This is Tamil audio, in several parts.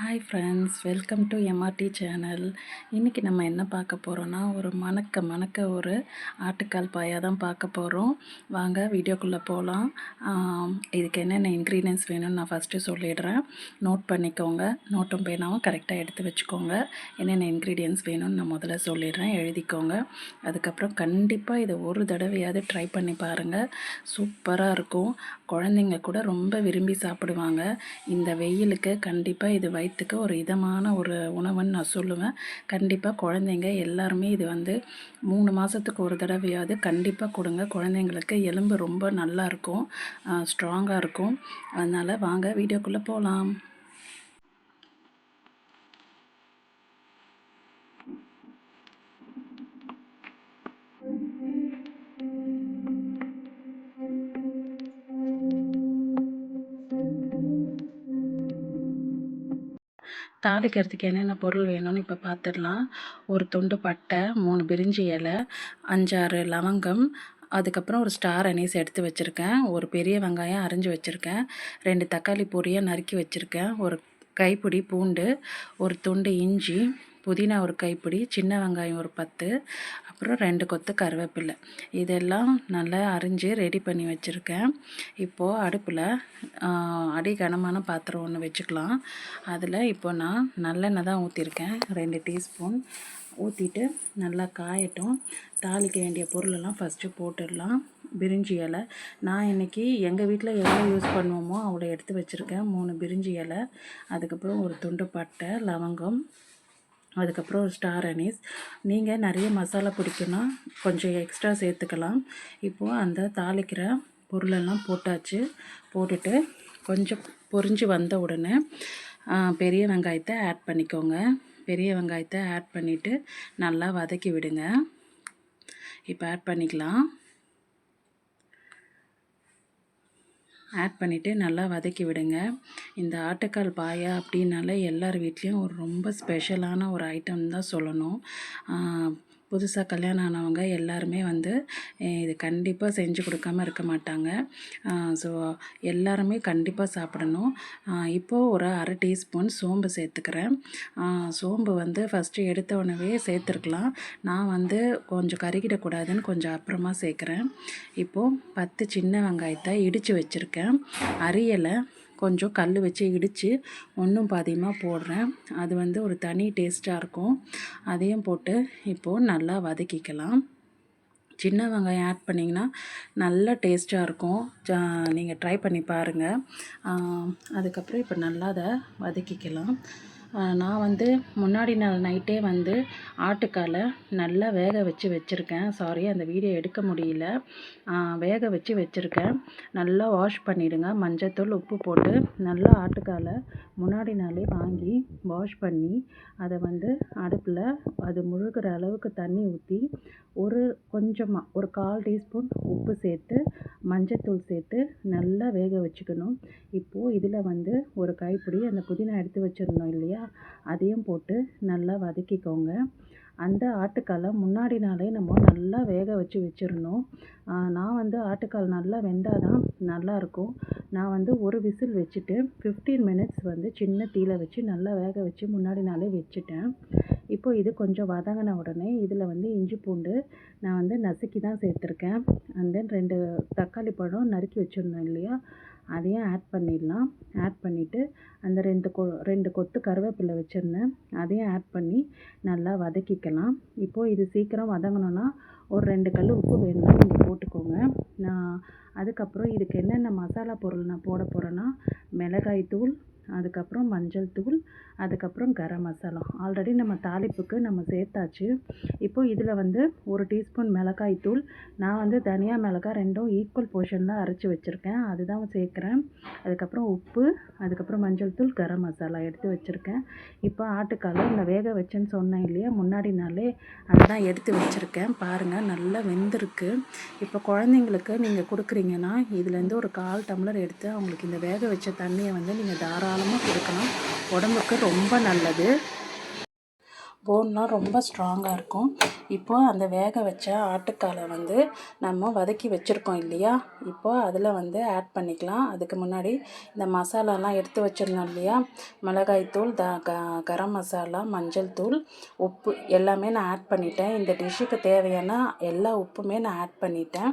Hi friends welcome to MRT channel இன்றைக்கி நம்ம என்ன பார்க்க போகிறோன்னா ஒரு மணக்க மணக்க ஒரு ஆட்டுக்கால் பாயாக தான் பார்க்க போகிறோம் வாங்க வீடியோக்குள்ளே போகலாம் இதுக்கு என்னென்ன இன்க்ரீடியன்ஸ் வேணும்னு நான் ஃபஸ்ட்டு சொல்லிடுறேன். நோட் பண்ணிக்கோங்க. நோட்டும் பேனாவும் கரெக்டாக எடுத்து வச்சுக்கோங்க. என்னென்ன இன்க்ரீடியன்ஸ் வேணும்னு நான் முதல்ல சொல்லிடுறேன். எழுதிக்கோங்க. அதுக்கப்புறம் கண்டிப்பாக இதை ஒரு தடவையாவது ட்ரை பண்ணி பாருங்கள் சூப்பராக இருக்கும். குழந்தைங்க கூட ரொம்ப விரும்பி சாப்பிடுவாங்க. இந்த வெயிலுக்கு கண்டிப்பாக இது வயிற்றுக்கு ஒரு இதமான ஒரு உணவுன்னு நான் சொல்லுவேன். கண்டிப்பாக குழந்தைங்க எல்லாருமே இது வந்து மூணு மாதத்துக்கு ஒரு தடவையாவது கண்டிப்பாக கொடுங்க. குழந்தைங்களுக்கு எலும்பு ரொம்ப நல்லா இருக்கும் ஸ்ட்ராங்காக இருக்கும். அதனால் வாங்க வீடியோக்குள்ளே போகலாம் தாளிக்கிறதுக்கு என்னென்ன பொருள் வேணும்னு இப்போ பார்த்துடலாம் ஒரு துண்டு பட்டை மூணு பிரிஞ்சி இலை அஞ்சாறு லவங்கம் அதுக்கப்புறம் ஒரு ஸ்டார் அனீஸ் எடுத்து வச்சுருக்கேன். ஒரு பெரிய வெங்காயம் அரிஞ்சு வச்சுருக்கேன். ரெண்டு தக்காளி பொரியை நறுக்கி வச்சுருக்கேன். ஒரு கைப்பிடி பூண்டு ஒரு துண்டு இஞ்சி புதினா ஒரு கைப்பிடி சின்ன வெங்காயம் ஒரு பத்து அப்புறம் ரெண்டு கொத்து கருவேப்பிலை. இதெல்லாம் நல்லா அரிஞ்சு ரெடி பண்ணி வச்சுருக்கேன். இப்போது அடுப்பில் அடி கனமான பாத்திரம் ஒன்று வச்சுக்கலாம். அதில் இப்போ நான் நல்லெண்ணெய் தான் ஊற்றிருக்கேன் ரெண்டு டீஸ்பூன். ஊற்றிட்டு நல்லா காயட்டும். தாளிக்க வேண்டிய பொருளெல்லாம் ஃபஸ்ட்டு போட்டுடலாம். பிரிஞ்சி இலை. நான் இன்றைக்கி எங்கள் வீட்டில் எவ்வளோ யூஸ் பண்ணுவோமோ அவ்வளோ எடுத்து வச்சுருக்கேன். மூணு பிரிஞ்சி இலை அதுக்கப்புறம் ஒரு துண்டு பட்டை லவங்கம் அதுக்கப்புறம் ஒரு ஸ்டார் அனீஸ் நீங்கள் நிறைய மசாலா பிடிக்குன்னா கொஞ்சம் எக்ஸ்ட்ரா சேர்த்துக்கலாம். இப்போது அந்த தாளிக்கிற பொருளெல்லாம் போட்டாச்சு. போட்டுட்டு கொஞ்சம் பொரிஞ்சு வந்த உடனே பெரிய வெங்காயத்தை ஆட் பண்ணிக்கோங்க. பெரிய வெங்காயத்தை ஆட் பண்ணிவிட்டு நல்லா வதக்கி விடுங்க. இப்போ ஆட் பண்ணிக்கலாம். ஆட் பண்ணிவிட்டு நல்லா வதக்கி விடுங்க. இந்த ஆட்டுக்கால் பாயா அப்படின்னாலே எல்லார் வீட்லேயும் ஒரு ரொம்ப ஸ்பெஷலான ஒரு ஐட்டம் தான் சொல்லணும். புதுசாக கல்யாணம் ஆனவங்க எல்லாருமே வந்து இது கண்டிப்பாக செஞ்சு கொடுக்காம இருக்க மாட்டாங்க. ஸோ எல்லாருமே கண்டிப்பாக சாப்பிடணும். இப்போது ஒரு அரை டீஸ்பூன் சோம்பு சேர்த்துக்கிறேன். சோம்பு வந்து ஃபஸ்ட்டு எடுத்த உடனே சேர்த்துருக்கலாம். நான் வந்து கொஞ்சம் கருகிடக்கூடாதுன்னு கொஞ்சம் அப்புறமா சேர்க்குறேன். இப்போது பத்து சின்ன வெங்காயத்தை இடித்து வச்சுருக்கேன். அரியலை கொஞ்சம் கல் வச்சு இடித்து ஒன்றும் பாதியமாக போடுறேன். அது வந்து ஒரு தனி டேஸ்ட்டாக இருக்கும். அதையும் போட்டு இப்போது நல்லா வதக்கிக்கலாம். சின்ன வெங்காயம் ஆட் பண்ணிங்கன்னா நல்ல டேஸ்ட்டாக இருக்கும். நீங்கள் ட்ரை பண்ணி பாருங்கள் அதுக்கப்புறம் இப்போ நல்லா அதை வதக்கிக்கலாம். நான் வந்து முன்னாடி நாள் நைட்டே வந்து ஆட்டுக்காலை நல்லா வேக வச்சு வச்சுருக்கேன். சாரி அந்த வீடியோ எடுக்க முடியல. வேக வச்சு வச்சுருக்கேன். நல்லா வாஷ் பண்ணிவிடுங்க மஞ்சத்தூள் உப்பு போட்டு நல்லா ஆட்டுக்காலை முன்னாடி நாளே வாங்கி வாஷ் பண்ணி அதை வந்து அடுப்பில் அது முழுகிற அளவுக்கு தண்ணி ஊற்றி ஒரு கொஞ்சமாக ஒரு கால் டீஸ்பூன் உப்பு சேர்த்து மஞ்சத்தூள் சேர்த்து நல்லா வேக வச்சுக்கணும். இப்போது இதில் வந்து ஒரு கைப்பிடி அந்த புதினா எடுத்து வச்சுருந்தோம் இல்லையா? அதையும் போட்டு நல்லா வதக்கிக்கோங்க. அந்த ஆட்டுக்காலை முன்னாடி நாளே நம்ம நல்லா வேக வச்சு வச்சிடணும். நான் வந்து ஆட்டுக்கால் நல்லா வெந்தால் தான் நல்லாயிருக்கும். நான் வந்து ஒரு விசில் வச்சுட்டு ஃபிஃப்டீன் மினிட்ஸ் வந்து சின்ன தீயில் வச்சு நல்லா வேக வச்சு முன்னாடி நாளே வச்சுட்டேன். இப்போ இது கொஞ்சம் வதங்கின உடனே இதில் வந்து இஞ்சி பூண்டு நான் வந்து நசுக்கி தான் சேர்த்துருக்கேன். அண்ட் தென் ரெண்டு தக்காளி பழம் நறுக்கி வச்சுருந்தேன் இல்லையா? அதையும் ஆட் பண்ணிடலாம். ஆட் பண்ணிவிட்டு அந்த ரெண்டு கொ ரெண்டு கொத்து கருவேப்பிலை வச்சுருந்தேன். அதையும் ஆட் பண்ணி நல்லா வதக்கிக்கலாம். இப்போது இது சீக்கிரம் வதங்கணுன்னா ஒரு ரெண்டு கல் உப்பு வேணும்னா நீங்கள் போட்டுக்கோங்க. நான் அதுக்கப்புறம் இதுக்கு என்னென்ன மசாலா பொருள் நான் போட போகிறேன்னா மிளகாய் தூள் அதுக்கப்புறம் மஞ்சள் தூள் அதுக்கப்புறம் கரம் மசாலா. ஆல்ரெடி நம்ம தாளிப்புக்கு நம்ம சேர்த்தாச்சு. இப்போ இதில் வந்து ஒரு டீஸ்பூன் மிளகாய் தூள். நான் வந்து தனியா மிளகாய் ரெண்டும் ஈக்குவல் போர்ஷனில் அரைச்சி வச்சுருக்கேன். அதுதான் சேர்க்குறேன். அதுக்கப்புறம் உப்பு அதுக்கப்புறம் மஞ்சள் தூள் கரம் மசாலா எடுத்து வச்சுருக்கேன். இப்போ ஆட்டுக்கால இந்த வேக வச்சேன்னு சொன்னேன் இல்லையா? முன்னாடி நாளே அதுதான் எடுத்து வச்சுருக்கேன். பாருங்கள் நல்லா வெந்திருக்கு. இப்போ குழந்தைங்களுக்கு நீங்கள் கொடுக்குறீங்கன்னா இதுலேருந்து ஒரு கால் டம்ளர் எடுத்து அவங்களுக்கு இந்த வேக வச்ச தண்ணியை வந்து நீங்கள் தாராளமாக கொடுக்கலாம். உடம்புக்கு ரொம்ப நல்லது. போன்லாம் ரொம்ப ஸ்ட்ராங்காக இருக்கும். இப்போ அந்த வேக வச்ச ஆட்டுக்காலை வந்து நம்ம வதக்கி வச்சுருக்கோம் இல்லையா? இப்போ அதில் வந்து ஆட் பண்ணிக்கலாம். அதுக்கு முன்னாடி இந்த மசாலாலாம் எடுத்து வச்சிருந்தோம் இல்லையா? மிளகாய்த்தூள் த க கரம் மசாலா மஞ்சள் தூள் உப்பு எல்லாமே நான் ஆட் பண்ணிட்டேன். இந்த டிஷ்ஷுக்கு தேவையான எல்லா உப்புமே நான் ஆட் பண்ணிட்டேன்.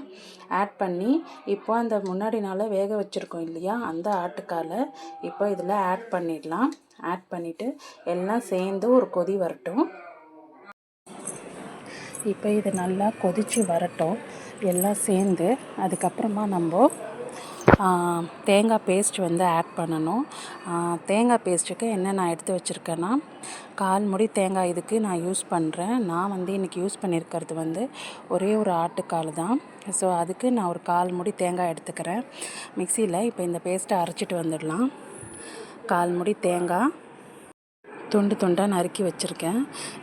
ஆட் பண்ணி இப்போ அந்த முன்னாடி நாள் வேக வச்சுருக்கோம் இல்லையா? அந்த ஆட்டுக்காலை இப்போ இதில் ஆட் பண்ணிடலாம். ஆட் பண்ணிவிட்டு எல்லாம் சேர்ந்து ஒரு கொதி வரட்டும். இப்போ இது நல்லா கொதித்து வரட்டும். எல்லாம் சேர்ந்து அதுக்கப்புறமா நம்ம தேங்காய் பேஸ்ட் வந்து ஆட் பண்ணணும். தேங்காய் பேஸ்ட்டுக்கு என்ன நான் எடுத்து வச்சுருக்கேன்னா கால் முடி தேங்காய் இதுக்கு நான் யூஸ் பண்ணுறேன் நான் வந்து இன்றைக்கி யூஸ் பண்ணியிருக்கிறது வந்து ஒரே ஒரு ஆட்டுக்கால் தான். ஸோ அதுக்கு நான் ஒரு கால் முடி தேங்காய் எடுத்துக்கிறேன். மிக்சியில் இப்போ இந்த பேஸ்ட்டை அரைச்சிட்டு வந்துடலாம். கால் முடி தேங்காய் துண்டு துண்டாக நறுக்கி வச்சுருக்கேன்.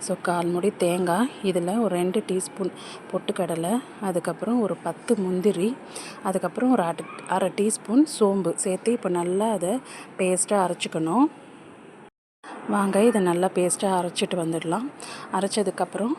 ஸோ கால் முடி தேங்காய் இதில் ஒரு ரெண்டு டீஸ்பூன் பொட்டுக்கடலை அதுக்கப்புறம் ஒரு பத்து முந்திரி அதுக்கப்புறம் ஒரு அரை அரை டீஸ்பூன் சோம்பு. சேர்த்து இப்போ நல்லா அதை பேஸ்ட்டாக அரைச்சிக்கணும். வாங்க இதை நல்லா பேஸ்ட்டாக அரைச்சிட்டு வந்துடலாம். அரைச்சதுக்கப்புறம்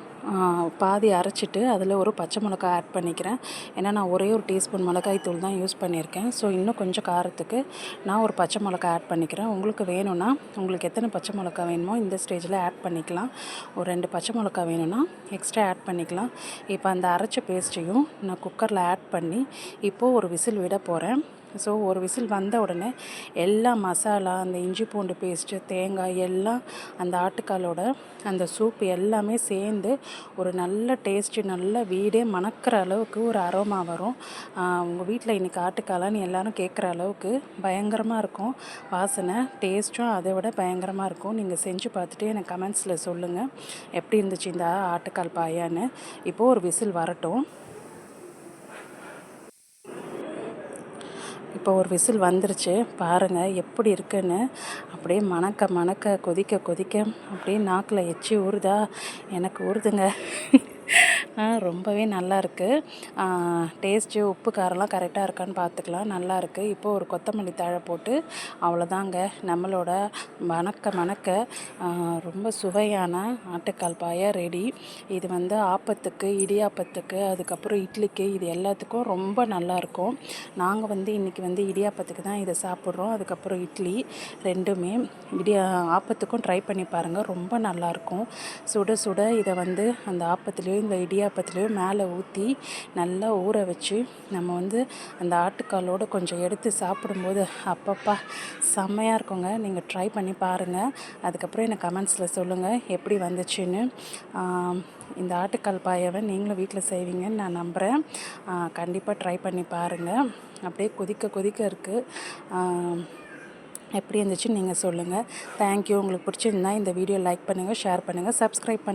பாதி அரைச்சிட்டு அதில் ஒரு பச்சை மிளகா ஆட் பண்ணிக்கிறேன். ஏன்னா நான் ஒரே ஒரு டீஸ்பூன் மிளகாய் தூள் தான் யூஸ் பண்ணியிருக்கேன். ஸோ இன்னும் கொஞ்சம் காரத்துக்கு நான் ஒரு பச்சை மிளகா ஆட் பண்ணிக்கிறேன். உங்களுக்கு வேணும்னா உங்களுக்கு எத்தனை பச்சை மிளகா வேணுமோ இந்த ஸ்டேஜில் ஆட் பண்ணிக்கலாம். ஒரு ரெண்டு பச்சை மிளகா வேணும்னா எக்ஸ்ட்ரா ஆட் பண்ணிக்கலாம். இப்போ அந்த அரைச்ச பேஸ்ட்டையும் நான் குக்கரில் ஆட் பண்ணி இப்போது ஒரு விசில் விட போகிறேன் ஸோ ஒரு விசில் வந்த உடனே எல்லா மசாலா அந்த இஞ்சி பூண்டு பேஸ்ட்டு தேங்காய் எல்லாம் அந்த ஆட்டுக்காலோட அந்த சூப் எல்லாமே சேர்ந்து ஒரு நல்ல டேஸ்ட்டு நல்ல வீடே மணக்கிற அளவுக்கு ஒரு அரோமா வரும். உங்கள் வீட்டில் இன்றைக்கி ஆட்டுக்காலான்னு எல்லோரும் கேட்குற அளவுக்கு பயங்கரமாக இருக்கும். வாசனை டேஸ்ட்டும் அதை விட பயங்கரமாக இருக்கும். நீங்கள் செஞ்சு பார்த்துட்டு எனக்கு கமெண்ட்ஸில் சொல்லுங்கள் எப்படி இருந்துச்சு இந்த ஆட்டுக்கால் பாயான்னு. இப்போது ஒரு விசில் வரட்டும். இப்போ ஒரு விசில் வந்துருச்சு பாருங்கள் எப்படி இருக்குன்னு. அப்படியே மணக்க மணக்க கொதிக்க கொதிக்க அப்படியே நாக்கில் எச்சி ஊறுதா. எனக்கு ஊறுதுங்க. ரொம்பவே நல்லாயிருக்கு டேஸ்ட்டு உப்பு காரம்லாம் கரெக்டாக இருக்கான்னு பார்த்துக்கலாம் நல்லாயிருக்கு இப்போது ஒரு கொத்தமல்லி தழை போட்டு அவ்வளோதாங்க. நம்மளோட மணக்க மணக்க ரொம்ப சுவையான ஆட்டுக்கால் பாயா ரெடி இது வந்து ஆப்பத்துக்கு இடியாப்பத்துக்கு அதுக்கப்புறம் இட்லிக்கு இது எல்லாத்துக்கும் ரொம்ப நல்லாயிருக்கும் நாங்கள் வந்து இன்றைக்கி வந்து இடியாப்பத்துக்கு தான் இதை சாப்பிட்றோம். அதுக்கப்புறம் இட்லி ரெண்டுமே. இடியா ஆப்பத்துக்கும் ட்ரை பண்ணி பாருங்கள் ரொம்ப நல்லாயிருக்கும் சுட சுட இதை வந்து அந்த ஆப்பத்துலேயும் இந்த இடியாப்பத்துலேயும் மேலே ஊற்றி நல்லா ஊற வச்சு நம்ம வந்து அந்த ஆட்டுக்காலோடு கொஞ்சம் எடுத்து சாப்பிடும்போது அப்பப்பா செம்மையாக இருக்குங்க. நீங்கள் ட்ரை பண்ணி பாருங்கள் அதுக்கப்புறம் எனக்கு கமெண்ட்ஸில் சொல்லுங்கள் எப்படி வந்துச்சுன்னு இந்த ஆட்டுக்கால் பாயாவை நீங்களும் வீட்டில் செய்வீங்கன்னு நான் நம்புகிறேன் கண்டிப்பாக ட்ரை பண்ணி பாருங்கள் அப்படியே கொதிக்க கொதிக்க இருக்குது எப்படி இருந்துச்சுன்னு நீங்கள் சொல்லுங்கள் தேங்க்யூ உங்களுக்கு பிடிச்சிருந்தா இந்த வீடியோ லைக் பண்ணுங்கள் ஷேர் பண்ணுங்கள் சப்ஸ்கிரைப் பண்ணுங்கள்